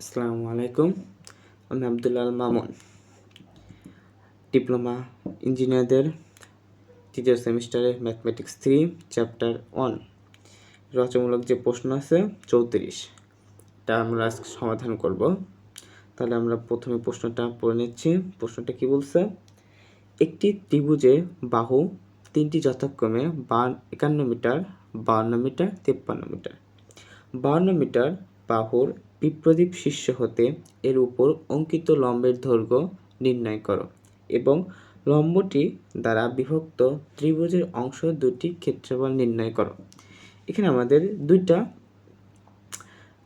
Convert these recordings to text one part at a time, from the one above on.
আসসালামু আলাইকুম। আমি আবদুল্লাল মামুন, ডিপ্লোমা ইঞ্জিনিয়ারদের তৃতীয় সেমিস্টারে ম্যাথমেটিক্স থ্রি, চ্যাপ্টার ওয়ান। রচমূলক যে প্রশ্ন আছে, চৌত্রিশ। তা আমরা আজকে সমাধান করব। তাহলে আমরা প্রথমে প্রশ্নটা পড়ে নিচ্ছি। প্রশ্নটা কি বলছে? একটি ত্রিভুজে বাহু তিনটি যথাক্রমে বা একান্ন মিটার, বাউন্ন মিটার, তেপ্পান্ন মিটার। বাউন্ন মিটার বাহুর বিপ্রদীপ শীর্ষ হতে এর উপর অঙ্কিত লম্বের দৈর্ঘ্য নির্ণয় করো এবং লম্বটি দ্বারা বিভক্ত ত্রিভুজের অংশ দুটি ক্ষেত্রফল নির্ণয় করো। এখানে আমাদের দুইটা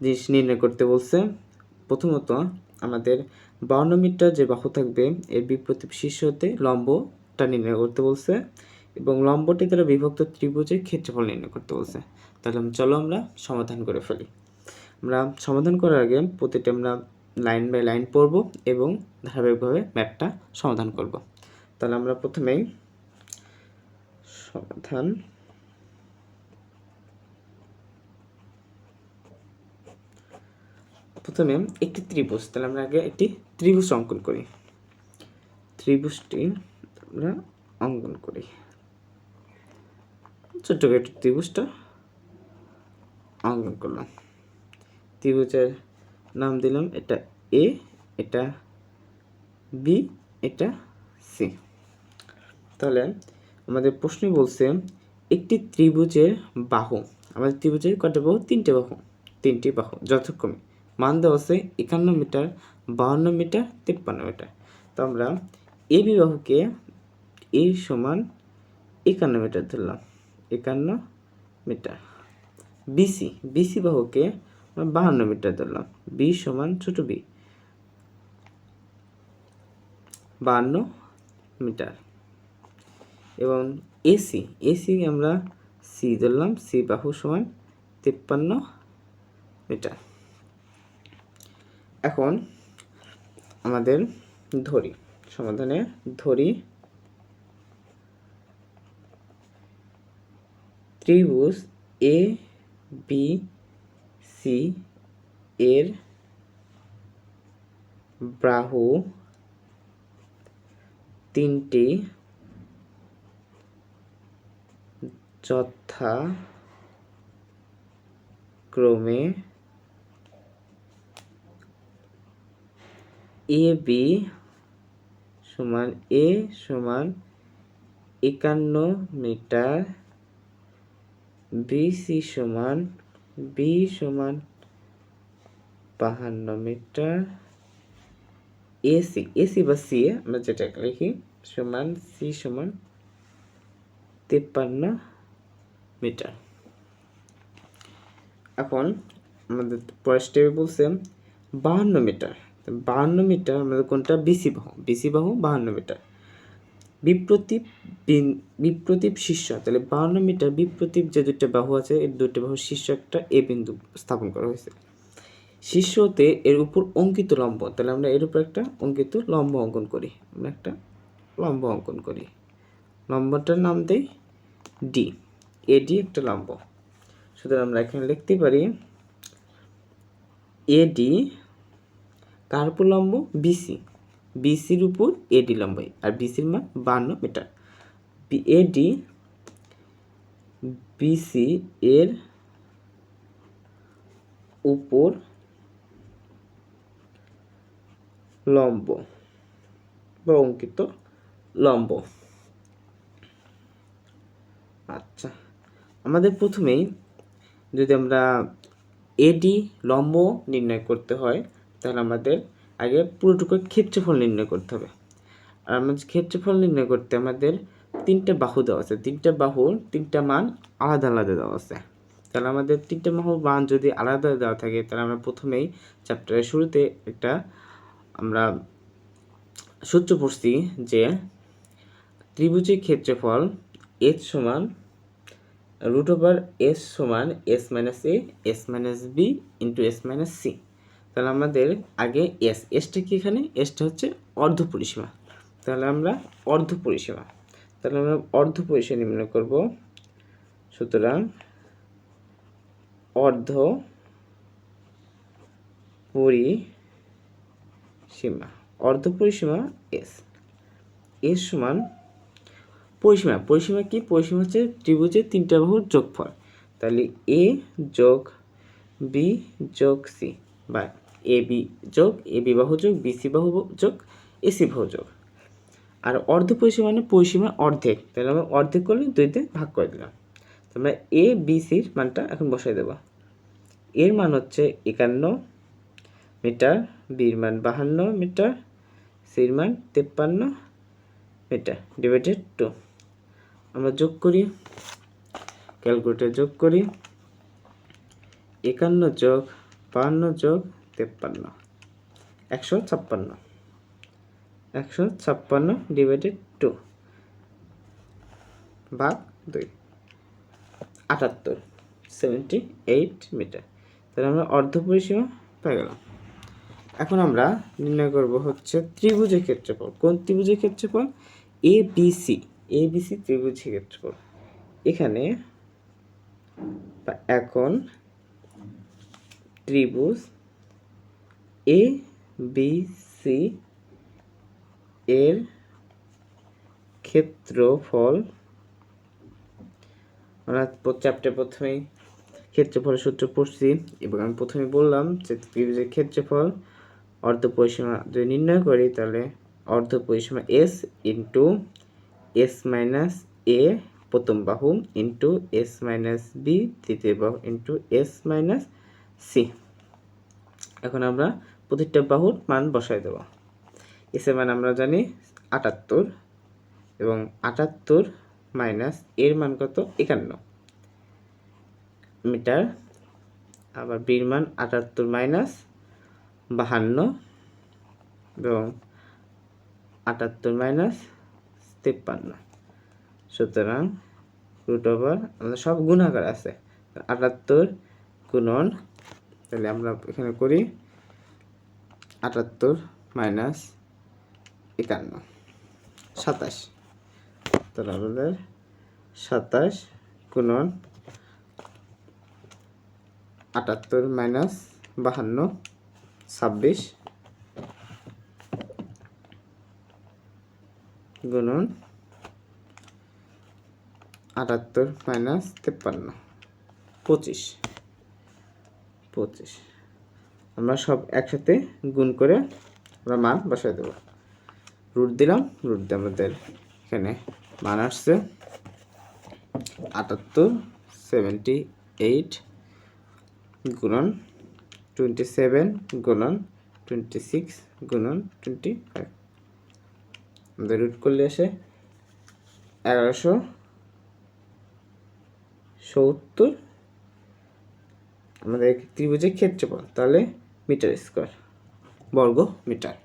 জিনিস নির্ণয় করতে বলছে। প্রথমত, আমাদের বাউন্ন মিটার যে বাহু থাকবে, এর বিপ্রতীপ শীর্ষ হতে লম্বটা নির্ণয় করতে বলছে এবং লম্বটি দ্বারা বিভক্ত ত্রিভুজের ক্ষেত্রফল নির্ণয় করতে বলছে। তাহলে চলো আমরা সমাধান করে ফেলি। আমরা সমাধান করার আগে প্রতিটা আমরা লাইন বাই লাইন পড়ব এবং ধারাবাহিকভাবে ম্যাথটা সমাধান করব। তাহলে আমরা প্রথমেই সমাধান প্রথমে একটি ত্রিভুজ, তাহলে আমরা আগে একটি ত্রিভুজ অঙ্কন করি। ত্রিভুজটি আমরা অঙ্কন করি। ছোট্ট একটি ত্রিভুজটা অঙ্কন করলাম। ত্রিভুজের নাম দিলাম, এটা এ এটা বি এটা সি তাহলে আমাদের প্রশ্নে বলছে, একটি ত্রিভুজের বাহু, আমাদের ত্রিভুজের কটা বাহু? তিনটে বাহু, তিনটি বাহু, যথাক্রমে। মান দেওয়া আছে একান্ন মিটার, বাহান্ন মিটার, তিপ্পান্ন মিটার। তো আমরা এ বি বাহুকে এ সমান একান্ন মিটার ধরলাম, একান্ন মিটার। বিসি বিসি বাহুকে বাহান্ন মিটার ধরলাম। বি সমান ছোট বি। বাহান্ন মিটার। এবং এসি এসি আমরা সি ধরলাম। সি বাহু সমান তিপ্পান্ন মিটার। এখন আমাদের ধরি, সমাধানে ধরি। ত্রিভুজ এ বি সি এর বাহু তিনটি যথা ক্রমে এ বি সমান এ সমান একান্ন মিটার বিসি সমান বি সমান বাহান্ন মিটার। এসি এসি বা সি আমরা যেটা লিখি সমান সি সমান তিপ্পান্ন মিটার। এখন আমাদের পরের স্টেপে বলছে বাহান্ন মিটার। বাহান্ন মিটার আমাদের কোনটা? বিসি বাহু। বিসি বাহু বাহান্ন মিটার। বিপ্রতীপ বিপ্রতীপ শীর্ষ, তাহলে বাহান্ন মিটার বিপ্রতীপ যে দুটো বাহু আছে, এই দুটো বাহু শীর্ষ একটা এ বিন্দু স্থাপন করা হয়েছে। শীর্ষতে এর উপর অঙ্কিত লম্ব, তাহলে আমরা এর উপর একটা অঙ্কিত লম্ব অঙ্কন করি। আমরা একটা লম্ব অঙ্কন করি। লম্বটার নাম দেই ডি এডি একটা লম্ব। সুতরাং আমরা এখানে লিখতে পারি এডি কার উপর লম্ব বিসি বিসির উপর এডি লম্বাই আর বিসির মান বান্ন মিটার। এডি বিসি এর উপর লম্ব বা অঙ্কিত লম্ব। আচ্ছা আমাদের প্রথমেই যদি আমরা এডি লম্ব নির্ণয় করতে হয়, তাহলে আমাদের আগে পুরোটুকু ক্ষেত্রফল নির্ণয় করতে হবে। আর আমাদের ক্ষেত্রফল নির্ণয় করতে আমাদের তিনটে বাহু দেওয়া আছে। তিনটে বাহুর তিনটা মান আলাদা আলাদা দেওয়া আছে। তাহলে আমাদের তিনটে বাহুর মান যদি আলাদা দেওয়া থাকে, তাহলে আমরা প্রথমেই চ্যাপ্টারের শুরুতে একটা আমরা সূত্র পড়ছি যে ত্রিভুজের ক্ষেত্রফল এস সমান রুট ওভার এস সমান S minus A S minus B into S minus C তাহলে আমাদের আগে এস এসটা কি এখানে? এসটা হচ্ছে অর্ধ পরিসীমা। তাহলে আমরা অর্ধ পরিসীমা। তাহলে আমরা অর্ধ পরিসীমা নির্ণয় করব। সুতরাং অর্ধ পরিসীমা। অর্ধ পরিসীমা এস এস সমান পরিসীমা। পরিসীমা কি? পরিসীমা হচ্ছে ত্রিভুজের তিনটা বাহুর যোগফল। তাহলে এ যোগ বি যোগ সি বা এ বি যোগ, এ বি বাহু যোগ বিসি বাহু যোগ এসি বাহু যোগ। আর অর্ধ পরিসীমা মানে পরিসীমা অর্ধেক। তাহলে আমরা অর্ধেক করলে দুইতে ভাগ করে দিলাম। আমরা এ, বি সির মানটা এখন বসাই দেবো। এর মান হচ্ছে একান্ন মিটার বির মান বাহান্ন মিটার সির মান তেপ্পান্ন মিটার ডিভাইডেড টু আমরা যোগ করি ক্যালকুলেটর যোগ করি। একান্ন যোগ বাহান্ন যোগ তেপ্পান্ন। একশো ছাপ্পান্ন। একশো ছাপ্পান্ন ডিভাইডেড টু ভাগ দুই। আটাত্তর সেভেন্টি এইট মিটার তাহলে আমরা অর্ধ পরিসীমা পেয়ে গেলাম। এখন আমরা নির্ণয় করব হচ্ছে ত্রিভুজের ক্ষেত্রফল। কোন ত্রিভুজের ক্ষেত্রফল? A B C A B C ত্রিভুজের ক্ষেত্রফল। এখানে এখন ত্রিভুজ এ বি সি এর ক্ষেত্রফল। আমরা চ্যাপ্টার প্রথমেই ক্ষেত্রফলের সূত্র পড়ছি, এবং আমি প্রথমে বললাম যে ত্রিভুজের ক্ষেত্রফল অর্ধ পরিসীমা যদি নির্ণয় করি, তাহলে অর্ধ পরিসীমা S into S minus A প্রথম বাহু ইন্টু এস মাইনাস বি তৃতীয় বাহু ইন্টু এস মাইনাস সি এখন আমরা প্রতিটা বাহুর মান বসাই দেব। এসের মান আমরা জানি আটাত্তর এবং আটাত্তর মাইনাস এর মান কত? একান্ন মিটার। আবার বির মান আটাত্তর মাইনাস বাহান্ন এবং আটাত্তর মাইনাস তিপ্পান্ন। সুতরাং রুট ওভার আমাদের সব গুণাকার আছে। আটাত্তর গুণন তাহলে আমরা এখানে করি আটাত্তর মাইনাস একান্ন। সাতাশ। তাহলে আমাদের সাতাশ গুণন আটাত্তর মাইনাস বাহান্ন, ছাব্বিশ গুণন আটাত্তর মাইনাস তেপ্পান্ন, পঁচিশ। পঁচিশ। আমরা সব একসাথে গুণ করে আমরা মান বসাই দেবো। রুট দিলাম, রুট দিয়ে আমাদের এখানে মান আসছে আটাত্তর সেভেন্টি এইট গুণন টোয়েন্টি সেভেন গুণন টোয়েন্টি সিক্স গুণন টোয়েন্টি ফাইভ আমাদের রুট করলে আসে এগারোশো সত্তর আমাদের ত্রিভুজের ক্ষেত্রফল, তাহলে মিটার স্কোয়ার, বর্গ মিটার।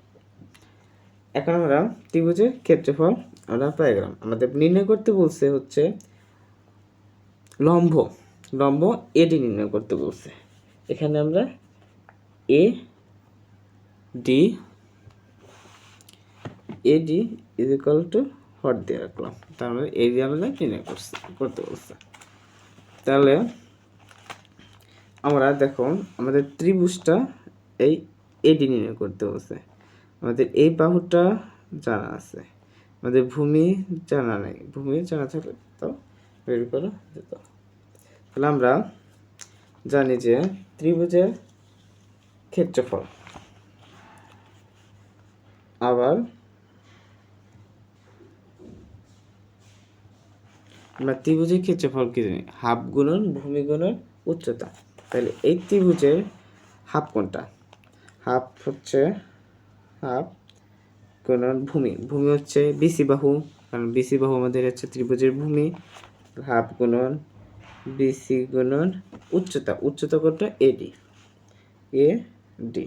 এখন আমরা ত্রিভুজের ক্ষেত্রফল, আমরা পেয়ে গেলাম। আমাদের নির্ণয় করতে বলছে হচ্ছে লম্ব। লম্ব এডি নির্ণয় করতে বলছে। এখানে আমরা A D AD is equal to hot দিয়ে রাখলাম? তার মানে এডি আমরা নির্ণয় করতে বলছে। তাহলে আমরা দেখো, আমাদের ত্রিভুজটা এই এডি নির্ণয় করতে বলছে। আমাদের এই বাহুটা জানা আছে। আমাদের ভূমি জানা নেই। ভূমি জানা থাকলে তো বের করা যেত। তাহলে আমরা জানি যে ত্রিভুজের ক্ষেত্রফল আবার আমরা ত্রিভুজের ক্ষেত্রফল কি জানি? হাফ গুণন ভূমি গুণন উচ্চতা। তাহলে এই ত্রিভুজের হাফ কোনটা? হাফ হচ্ছে হাফ কোন ভূমি। ভূমি হচ্ছে বিসি বাহু, কারণ বিসি বাহু আমাদের হচ্ছে ত্রিভুজের ভূমি। হাফ গুণন বিসি গুণন উচ্চতা। উচ্চতা কোনটা এডি এ ডি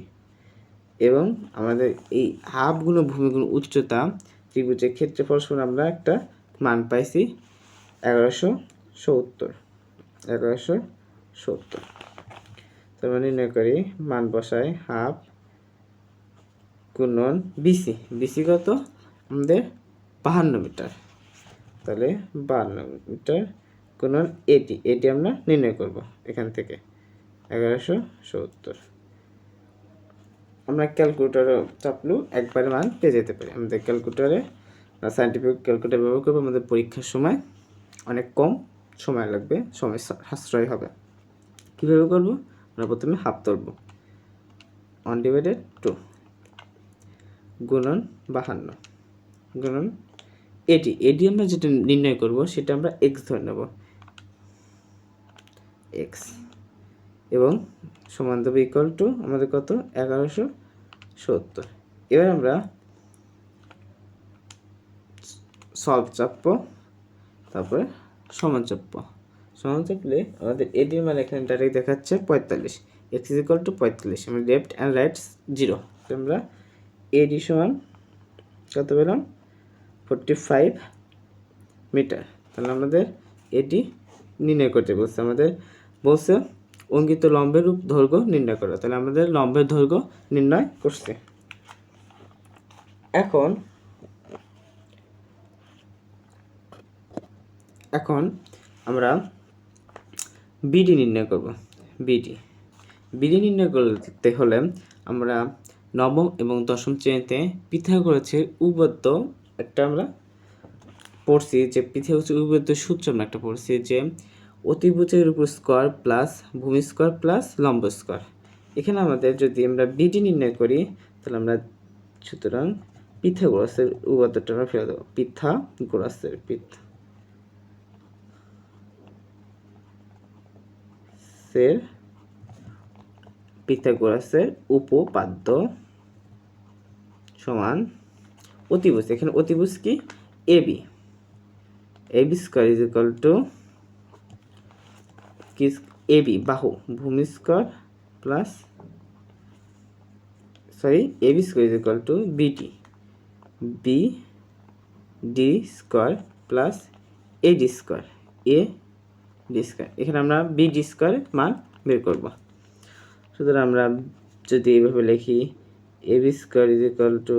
এবং আমাদের এই হাফ গুণ ভূমি উচ্চতা ত্রিভুজের ক্ষেত্রফল শুনে আমরা একটা মান পাইছি এগারোশো সত্তর। এগারোশো সত্তর। তারপর নির্ণয় করি মান বসাই হাফ গুণন বিসি বিসি কত? আমাদের বাহান্ন মিটার। তাহলে বাহান্ন মিটার গুণন এটি এটি আমরা নির্ণয় করব এখান থেকে। এগারোশো সত্তর। আমরা ক্যালকুলেটারে চাপলেও একবারে মান পেয়ে যেতে পারি। আমাদের ক্যালকুলেটারে সাইন্টিফিক ক্যালকুলেটার ব্যবহার করব। আমাদের পরীক্ষার সময় অনেক কম সময় লাগবে, সময় সাশ্রয় হবে। কীভাবে করব? আমরা প্রথমে হাফ তুলব ওয়ান ডিভাইডেড টু গুণন বাহান্ন। গুণন এটি এটি আমরা যেটা নির্ণয় করব সেটা আমরা এক্স ধরে নেব। এক্স এবং সমান দেবে ইকুয়াল টু আমাদের কত? এগারোশো সত্তর। এবার আমরা সলভ চাপবো, তারপরে সমান চাপবো। সমান চাপলে আমাদের এটির মান এখানে ডাইরেক্ট দেখাচ্ছে পঁয়তাল্লিশ। এক্স ইকুয়াল টু পঁয়তাল্লিশ। আমরা লেফট অ্যান্ড রাইট জিরো আমরা এডি সমান কত পেলাম? ফোরটি ফাইভ মিটার তাহলে আমাদের এটি নির্ণয় করতে বলছে। আমাদের বলছে অঙ্কিত লম্বের রূপ দৈর্ঘ্য নির্ণয় করা। তাহলে আমাদের লম্বের দৈর্ঘ্য নির্ণয় করছে। এখন এখন আমরা বিডি নির্ণয় করব। বিডি বিডি নির্ণয় করতে হলে আমরা নবম এবং দশম শ্রেণীতে পিথাগোরাসের উপপাদ্য একটা আমরা পড়ছি যে পিথাগোরাসের উপপাদ্য সূত্র আমরা একটা পড়ছি যে অতিভুজের উপর স্কোয়ার প্লাস ভূমি স্কোয়ার প্লাস লম্ব স্কোয়ার। এখানে আমাদের যদি আমরা বিডি নির্ণয় করি, তাহলে আমরা সুতরাং পিথাগোরাসের উপপাদ্যটা আমরা ফেলে দেবো। পিথাগোরাসের পিথা সের পিথাগোরাসের উপপাদ্য সমান অতিভুজ। এখানে অতিভুজ কি? AB AB square is equal to কি? এবি বাহু, ভূমি square plus sorry AB square is equal to BT B D square plus A D square A D square এখানে আমরা বি ডি স্কোয়ারের মান বের করব। সুতরাং আমরা যদি এইভাবে লিখি A B square is equal to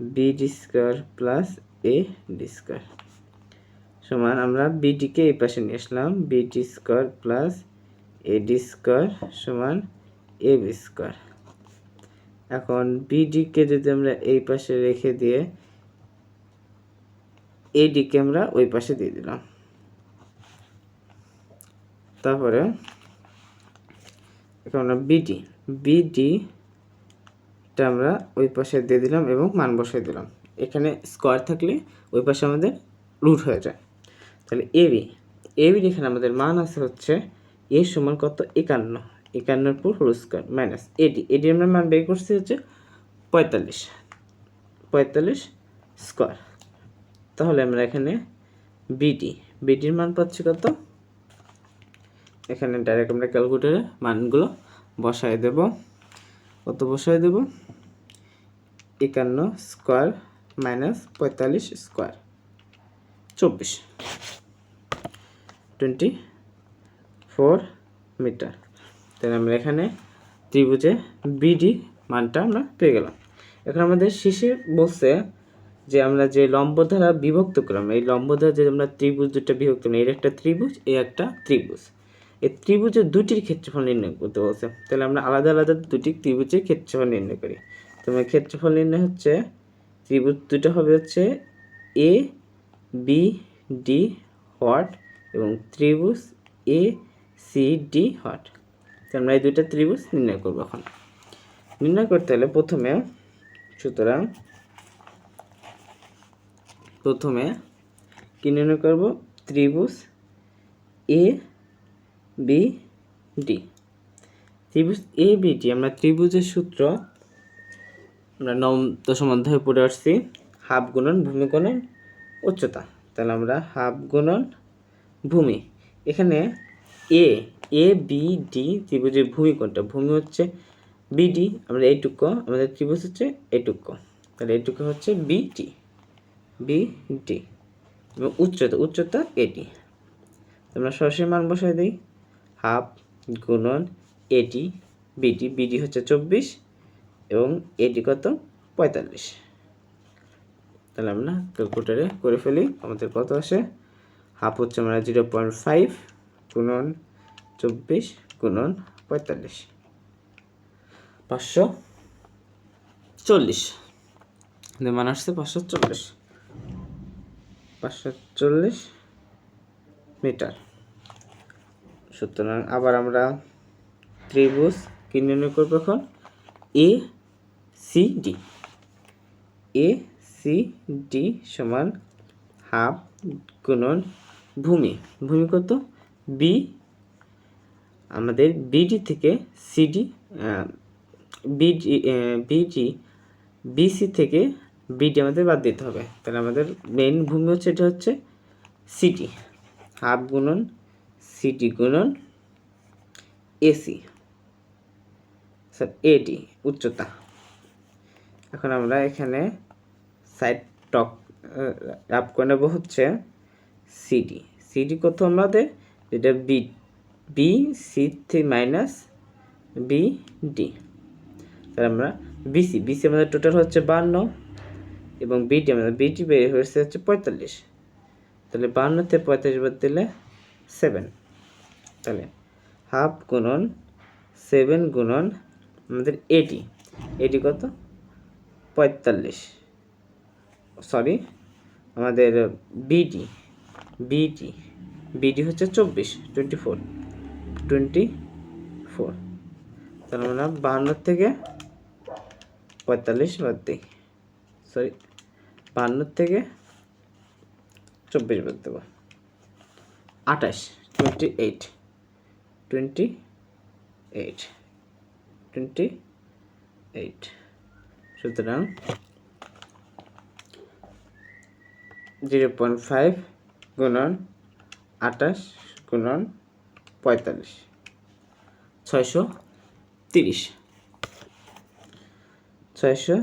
B D square plus A D square সমান আমরা বিডিকে এই পাশে নিয়ে আসলাম BD square plus A D square সমান এ বি স্কোয়ার এখন বিডিকে যদি আমরা এই পাশে রেখে দিয়ে এডিকে আমরা ওই পাশে দিয়ে দিলাম। তারপরে এখন আমরা বিডি বিডি টা আমরা ওই পাশে দিয়ে দিলাম এবং মান বসাই দিলাম। এখানে স্কোয়ার থাকলে ওই পাশে আমাদের রুট হয়ে যায়। তাহলে এবি এবির এখানে আমাদের মান আছে হচ্ছে এ সমান কত? একান্ন। একান্নর পর whole square minus AD AD আমরা মান বের করছি হচ্ছে পঁয়তাল্লিশ। পঁয়তাল্লিশ স্কোয়ার তাহলে আমরা এখানে বিডি বিডির মান পাচ্ছি কত? এখানে ডাইরেক্ট আমরা ক্যালকুলেটারে মানগুলো বসায় দেব। কত বসায় দেব? একান্ন স্কোয়ার মাইনাস পঁয়তাল্লিশ স্কোয়ার চব্বিশ। টোয়েন্টি ফোর মিটার তাহলে আমরা এখানে ত্রিভুজে বিডি মানটা আমরা পেয়ে গেলাম। এখন আমাদের শেষে বলছে যে আমরা যে লম্ব দ্বারা বিভক্ত করলাম, এই লম্ব দ্বারা যে আমরা ত্রিভুজ দুটা বিভক্ত করলাম, এর একটা ত্রিভুজ এই একটা ত্রিভুজ। এই ত্রিভুজের দুটির ক্ষেত্রফল নির্ণয় করতে বলছে। তাহলে আমরা আলাদা আলাদা দুটি ত্রিভুজের ক্ষেত্রফল নির্ণয় করি। তোমার ক্ষেত্রফল নির্ণয় হচ্ছে, ত্রিভুজ দুটো হবে হচ্ছে এ বি ডি হট এবং ত্রিভুজ এ সি ডি হট। তো আমরা এই দুইটা ত্রিভুজ নির্ণয় করব এখন। নির্ণয় করতে হলে প্রথমে, সুতরাং প্রথমে কি নির্ণয় করব? ত্রিভুজ এ বি ডি ত্রিভুজ এ বি ডি আমরা ত্রিভুজের সূত্র আমরা নবম দশম অধ্যায়ে পড়ে আসছি। হাফ গুণন ভূমি গুণন উচ্চতা। তাহলে আমরা হাফ গুণন ভূমি। এখানে এ এ বি ডি ত্রিভুজের ভূমি কোনটা? ভূমি হচ্ছে বিডি আমরা এইটুকু, আমাদের ত্রিভুজ হচ্ছে এইটুকু। তাহলে এইটুকু হচ্ছে বিটি বিডি এবং উচ্চতা উচ্চতা এটি আমরা সরাসরি মান বসাই দিই। হাফ গুণন এটি বিডি বিডি হচ্ছে চব্বিশ এবং এটি কত? পঁয়তাল্লিশ। তাহলে আমরা ক্যালকুলেটারে করে ফেলি, আমাদের কত আসে? হাফ হচ্ছে আমরা জিরো পয়েন্ট ফাইভ গুণন চব্বিশ গুণন পঁয়তাল্লিশ। পাঁচশো চল্লিশ। মান আসছে পাঁচশো চল্লিশ। পাঁচশো চল্লিশ মিটার। সুতরাং আবার আমরা ত্রিভুজ কি নির্ণয় করব এখন? A C D A C D সমান হাফ গুণন ভূমি। ভূমি কত? বি আমাদের বিডি থেকে সিডি বিডি বিডি বিসি থেকে বিডি আমাদের বাদ দিতে হবে। তাহলে আমাদের মেইন ভূমি হচ্ছে, এটা হচ্ছে সিটি হাফ গুণন সিটি গুণন এসি এডি উচ্চতা। এখন আমরা এখানে সাইড টক আপ করে নেব হচ্ছে সিডি সিডি কত আমাদের? যেটা B B C three minus B D তাহলে আমরা বিসি বিসি আমাদের টোটাল হচ্ছে বান্ন এবং বিটি আমাদের বিটি বের হয়েছে হচ্ছে পঁয়তাল্লিশ। তাহলে বান্নতে পঁয়তাল্লিশ বাদ দিলে সেভেন তাহলে হাফ গুণন সেভেন গুণন আমাদের এটি এটি কত? পঁয়তাল্লিশ। সরি আমাদের বিটি বিটি বিটি হচ্ছে চব্বিশ টোয়েন্টি ফোর টোয়েন্টি ফোর তাহলে আমরা বাহান্ন থেকে পঁয়তাল্লিশ বাদ দিই। সরি বাহান্ন থেকে চব্বিশ বাদ দেবো। আঠাশ twenty eight twenty eight twenty eight সুতরাং জিরো পয়েন্ট ফাইভ গুণন আঠাশ গুণন পঁয়তাল্লিশ। ছয়শো তিরিশ। ছয়শো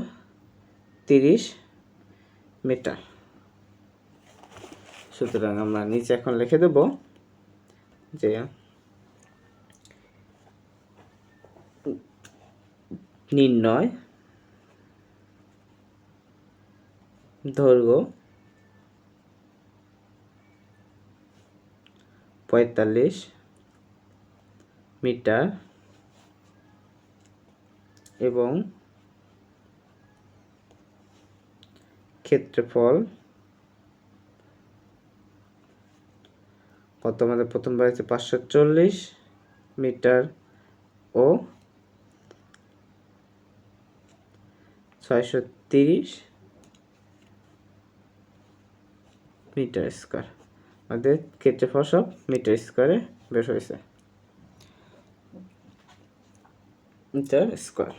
তিরিশ মিটার। সুতরাং আমরা নিচে এখন লিখে দেব যে নির্ণয় দৈর্ঘ্য পঁয়তাল্লিশ মিটার এবং ক্ষেত্রফল কত? আমাদের প্রথমবার হচ্ছে পাঁচশো চল্লিশ মিটার ও ছয়শো তিরিশ মিটার স্কোয়ার। আমাদের ক্ষেত্রফল সব মিটার স্কোয়ারে বের হয়েছে। Metre square.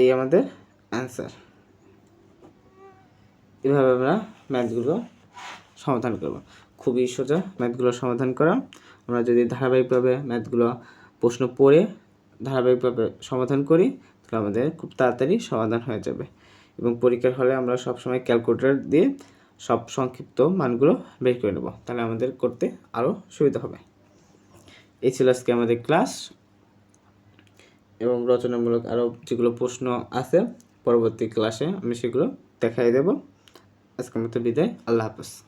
এই আমাদের অ্যান্সার এভাবে আমরা ম্যাথগুলো সমাধান করব। খুবই সোজা ম্যাথগুলো সমাধান করা। আমরা যদি ধারাবাহিকভাবে ম্যাথগুলো প্রশ্ন পড়ে ধারাবাহিকভাবে সমাধান করি, তাহলে আমাদের খুব তাড়াতাড়ি সমাধান হয়ে যাবে। এবং পরীক্ষার হলে আমরা সবসময় ক্যালকুলেটর দিয়ে সব সংক্ষিপ্ত মানগুলো বের করে নেব, তাহলে আমাদের করতে আরও সুবিধা হবে। এই ছিল আজকে আমাদের ক্লাস। এবং রচনামূলক আরও যেগুলো প্রশ্ন আছে, পরবর্তী ক্লাসে আমি সেগুলো দেখাই দেব। আজকের মতো বিদায়, আল্লাহ হাফেজ।